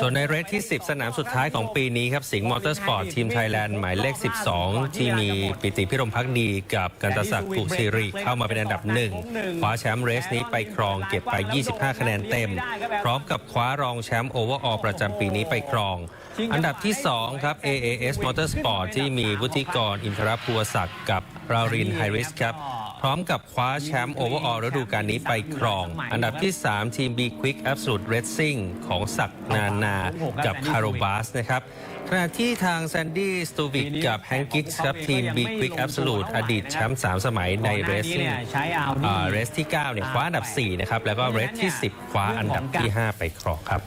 ส่วนในเรสที่ 10 สนามสุดท้ายของปีนี้ครับ สิงห์มอเตอร์สปอร์ตทีมไทยแลนด์หมายเลข 12 ที่มีปิติพิรมพักดีกับกันตศักดิ์ปุสิริเข้ามาเป็นอันดับหนึ่งคว้าแชมป์เรสนี้ไปครองเก็บไป 25 คะแนนเต็ม พร้อมกับคว้ารองแชมป์โอเวอร์ออประจำปีนี้ไปครอง อันดับที่ 2 ครับ AAS Motorsport ที่มีวุฒิกรอินทรภูวศักดิ์กับรารินไฮริสครับ พร้อมกับคว้าแชมป์โอเวอร์ออลฤดูกาลนี้ไปครอง อันดับที่ 3 ทีม B Quick Absolute Racing ของศักนานากับคาร์โรบาสนะครับขณะที่ทางแซนดี้สตูวิกกับแฮงกิกครับทีม B Quick Absolute อดีตแชมป์3สมัยในเรสซิ่งใช้เอาเรสที่ 9 เนี่ยคว้าอันดับ 4 นะครับ แล้วก็เรสที่ 10 คว้าอันดับที่ 5 ไปครองครับ